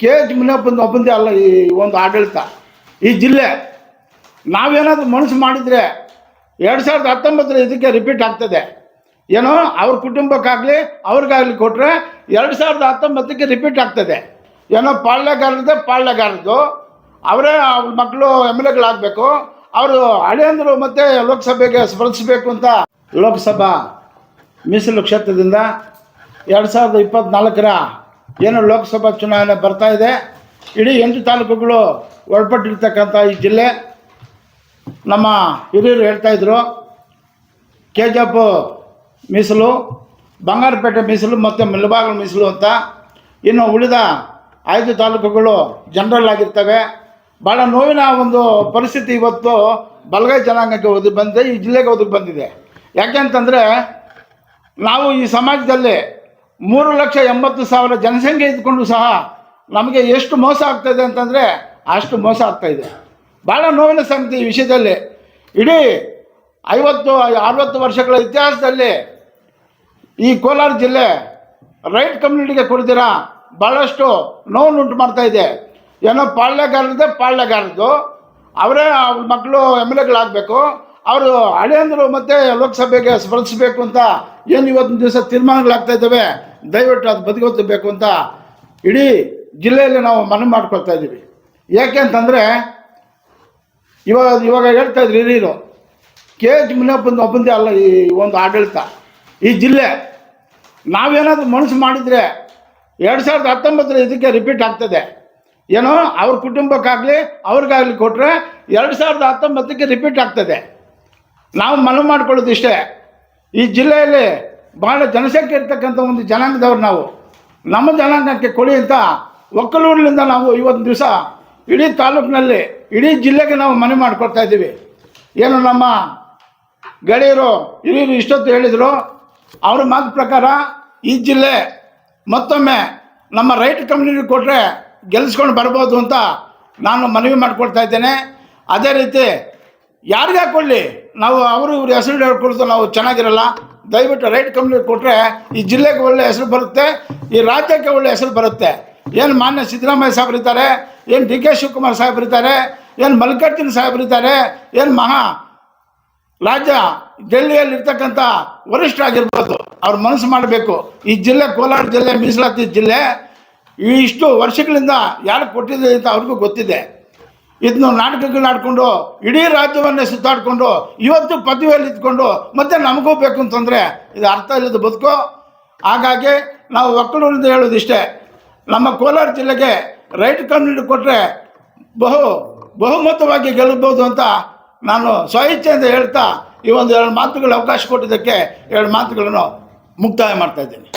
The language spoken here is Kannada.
ಕೆ ಎಚ್ ಮುನಿಯಪ್ಪಂದು ಒಬ್ಬಂದೇ ಅಲ್ಲ ಈ ಒಂದು ಆಡಳಿತ. ಈ ಜಿಲ್ಲೆ, ನಾವೇನಾದರೂ ಮನಸ್ಸು ಮಾಡಿದರೆ ಎರಡು ಸಾವಿರದ ಹತ್ತೊಂಬತ್ತರ ಇದಕ್ಕೆ ರಿಪೀಟ್ ಆಗ್ತದೆ. ಏನೋ ಅವ್ರ ಕುಟುಂಬಕ್ಕಾಗಲಿ, ಅವ್ರಿಗಾಗಲಿ ಕೊಟ್ಟರೆ ಎರಡು ಸಾವಿರದ ಹತ್ತೊಂಬತ್ತಕ್ಕೆ ರಿಪೀಟ್ ಆಗ್ತದೆ. ಏನೋ ಪಾಳ್ಯಗಾರರದೇ ಪಾಳ್ಯಗಾರದ್ದು. ಅವರೇ ಅವ್ರ ಮಕ್ಕಳು ಎಂ ಎಲ್ ಎಗಳಾಗಬೇಕು. ಅವರು ಹಳೆಯಂದರು ಮತ್ತೆ ಲೋಕಸಭೆಗೆ ಸ್ಪರ್ಧಿಸಬೇಕು ಅಂತ ಲೋಕಸಭಾ ಮೀಸಲು ಕ್ಷೇತ್ರದಿಂದ ಎರಡು ಸಾವಿರದ ಇಪ್ಪತ್ತ್ನಾಲ್ಕರ ಏನು ಲೋಕಸಭಾ ಚುನಾವಣೆ ಬರ್ತಾ ಇದೆ? ಇಡೀ ಎಂಟು ತಾಲೂಕುಗಳು ಒಳಪಟ್ಟಿರ್ತಕ್ಕಂಥ ಈ ಜಿಲ್ಲೆ. ನಮ್ಮ ಹಿರಿಯರು ಹೇಳ್ತಾಯಿದ್ರು ಕೆ ಜಿ ಎಫ್ ಮೀಸಲು, ಬಂಗಾರಪೇಟೆ ಮೀಸಲು ಮತ್ತು ಮೆಲಬಾಗಲು ಮೀಸಲು ಅಂತ. ಇನ್ನು ಉಳಿದ ಐದು ತಾಲೂಕುಗಳು ಜನರಲ್ ಆಗಿರ್ತವೆ. ಭಾಳ ನೋವಿನ ಒಂದು ಪರಿಸ್ಥಿತಿ ಇವತ್ತು ಬಲಗೈ ಜನಾಂಗಕ್ಕೆ ಒದಗಿ ಬಂದಿದೆ, ಈ ಜಿಲ್ಲೆಗೆ ಒದಗಿ ಬಂದಿದೆ. ಯಾಕೆಂತಂದರೆ ನಾವು ಈ ಸಮಾಜದಲ್ಲಿ ಮೂರು ಲಕ್ಷ ಎಂಬತ್ತು ಸಾವಿರ ಜನಸಂಖ್ಯೆ ಇದ್ಕೊಂಡು ಸಹ ನಮಗೆ ಎಷ್ಟು ಮೋಸ ಆಗ್ತಾಯಿದೆ ಅಂತಂದರೆ ಅಷ್ಟು ಮೋಸ ಆಗ್ತಾಯಿದೆ ಭಾಳ ನೋವಿನ ಸಂಗತಿ ಈ ವಿಷಯದಲ್ಲಿ. ಇಡೀ ಐವತ್ತು, ಅರವತ್ತು ವರ್ಷಗಳ ಇತಿಹಾಸದಲ್ಲಿ ಈ ಕೋಲಾರ ಜಿಲ್ಲೆ ರೈಟ್ ಕಮ್ಯುನಿಟಿಗೆ ಕೊಡ್ತೀರಾ ಭಾಳಷ್ಟು ನೋವುಂಟು ಮಾಡ್ತಾ ಇದೆ. ಏನೋ ಪಾಳ್ಯಗಾರರದೇ ಪಾಳ್ಯಗಾರದ್ದು ಅವರೇ ಅವ್ರ ಮಕ್ಕಳು ಎಂ ಎಲ್ ಎಗಳಾಗಬೇಕು. ಅವರು ಹಳೆಯಂದರು ಮತ್ತೆ ಲೋಕಸಭೆಗೆ ಸ್ಪರ್ಧಿಸಬೇಕು ಅಂತ ಏನು ಇವತ್ತಿನ ದಿವಸ ತೀರ್ಮಾನಗಳಾಗ್ತಾ ಇದ್ದಾವೆ? ದಯವಿಟ್ಟು ಅದು ಬದುಕೋತಿರ್ಬೇಕು ಅಂತ ಇಡೀ ಜಿಲ್ಲೆಯಲ್ಲಿ ನಾವು ಮನವಿ ಮಾಡ್ಕೊಳ್ತಾ ಇದ್ದೀವಿ. ಯಾಕೆ ಅಂತಂದರೆ, ಇವಾಗ ಇವಾಗ ಹೇಳ್ತಾ ಇದ್ರಿ ಹಿರಿಯರು ಕೆ ಎಚ್ ಮುನಿಯಪ್ಪಂದು ಒಬ್ಬಂದೇ ಅಲ್ಲ ಈ ಒಂದು ಆಡಳಿತ. ಈ ಜಿಲ್ಲೆ. ನಾವೇನಾದರೂ ಮನಸ್ಸು ಮಾಡಿದರೆ ಎರಡು ಸಾವಿರದ ಹತ್ತೊಂಬತ್ತರ ಇದಕ್ಕೆ ರಿಪೀಟ್ ಆಗ್ತದೆ. ಏನೋ ಅವ್ರ ಕುಟುಂಬಕ್ಕಾಗಲಿ, ಅವ್ರಿಗಾಗಲಿ ಕೊಟ್ಟರೆ ಎರಡು ಸಾವಿರದ ಹತ್ತೊಂಬತ್ತಕ್ಕೆ ರಿಪೀಟ್ ಆಗ್ತದೆ. ನಾವು ಮನವಿ ಮಾಡ್ಕೊಳ್ಳೋದು ಇಷ್ಟೇ. ಈ ಜಿಲ್ಲೆಯಲ್ಲಿ ಭಾಳ ಜನಸಂಖ್ಯೆ ಇರ್ತಕ್ಕಂಥ ಒಂದು ಜನಾಂಗದವ್ರು ನಾವು. ನಮ್ಮ ಜನಾಂಗಕ್ಕೆ ಕೊಡಿ ಅಂತ ಒಕ್ಕಲೂರಿನಿಂದ ನಾವು ಇವತ್ತು ದಿವಸ ಇಡೀ ತಾಲೂಕಿನಲ್ಲಿ, ಇಡೀ ಜಿಲ್ಲೆಗೆ ನಾವು ಮನವಿ ಮಾಡಿಕೊಡ್ತಾ ಇದ್ದೀವಿ. ಏನು ನಮ್ಮ ಗೆಳೆಯರು ಹಿರಿಯರು ಇಷ್ಟೊತ್ತು ಹೇಳಿದರು, ಅವ್ರ ಮಾತು ಪ್ರಕಾರ ಈ ಜಿಲ್ಲೆ ಮತ್ತೊಮ್ಮೆ ನಮ್ಮ ರೈಟ್ ಕಮ್ಯುನಿಟಿ ಕೊಟ್ಟರೆ ಗೆಲ್ಲಿಸ್ಕೊಂಡು ಬರ್ಬೋದು ಅಂತ ನಾನು ಮನವಿ ಮಾಡಿಕೊಡ್ತಾ ಇದ್ದೇನೆ. ಅದೇ ರೀತಿ ಯಾರಿಗೆ ಹಾಕೊಳ್ಳಿ ನಾವು ಅವರು ಇವ್ರ ಹೆಸರು ಹೇಳ್ಕೊಳ್ತು ನಾವು ಚೆನ್ನಾಗಿರಲ್ಲ. ದಯವಿಟ್ಟು ರೈಟ್ ಕಂಪ್ಲೀಟ್ ಕೊಟ್ಟರೆ ಈ ಜಿಲ್ಲೆಗೆ ಒಳ್ಳೆ ಹೆಸರು ಬರುತ್ತೆ, ಈ ರಾಜ್ಯಕ್ಕೆ ಒಳ್ಳೆ ಹೆಸರು ಬರುತ್ತೆ. ಏನು ಮಾನ್ಯ ಸಿದ್ದರಾಮಯ್ಯ ಸಾಹೇಬ್ರು ಇದ್ದಾರೆ, ಏನು ಡಿ ಕೆ ಶಿವಕುಮಾರ್ ಸಾಹೇಬ್ರು ಇದ್ದಾರೆ, ಏನು ಮಲ್ಲಿಕಾರ್ಜುನ ಸಾಹೇಬ್ರು ಇದ್ದಾರೆ, ಏನು ಮಹಾ ರಾಜ್ಯ ಡೆಲ್ಲಿಯಲ್ಲಿ ವರಿಷ್ಠ ಆಗಿರ್ಬೋದು, ಅವ್ರ ಮನಸ್ಸು ಮಾಡಬೇಕು. ಈ ಜಿಲ್ಲೆ ಕೋಲಾರ ಜಿಲ್ಲೆ ಮೀಸಲಾತಿ ಜಿಲ್ಲೆ ಇಷ್ಟು ವರ್ಷಗಳಿಂದ ಯಾರು ಕೊಟ್ಟಿದೆ ಅಂತ ಅವ್ರಿಗೂ ಗೊತ್ತಿದೆ. ಇದನ್ನು ನಾಟಕಗಳನ್ನ ಆಡ್ಕೊಂಡು ಇಡೀ ರಾಜ್ಯವನ್ನೇ ಸುತ್ತಾಡಿಕೊಂಡು, ಇವತ್ತು ಪದವಿಯಲ್ಲಿ ಇದ್ಕೊಂಡು, ಮತ್ತೆ ನಮಗೂ ಬೇಕು ಅಂತಂದರೆ ಇದು ಅರ್ಥ ಇಲ್ಲದ ಬದುಕು. ಹಾಗಾಗಿ ನಾವು ಒಕ್ಕಲೂರಿಂದ ಹೇಳೋದಿಷ್ಟೇ ನಮ್ಮ ಕೋಲಾರ ಜಿಲ್ಲೆಗೆ ರೈಟ್ ಕಮ್ಯುನಿಟಿ ಕೊಟ್ಟರೆ ಬಹು, ಬಹುಮತವಾಗಿ ಗೆಲ್ಲಬಹುದು ಅಂತ ನಾನು ಸ್ವಇಚ್ಛೆಯಿಂದ ಹೇಳ್ತಾ ಈ ಒಂದು ಎರಡು ಮಾತುಗಳ ಅವಕಾಶ ಕೊಟ್ಟಿದ್ದಕ್ಕೆ ಎರಡು ಮಾತುಗಳನ್ನು ಮುಕ್ತಾಯ ಮಾಡ್ತಾ ಇದ್ದೀನಿ.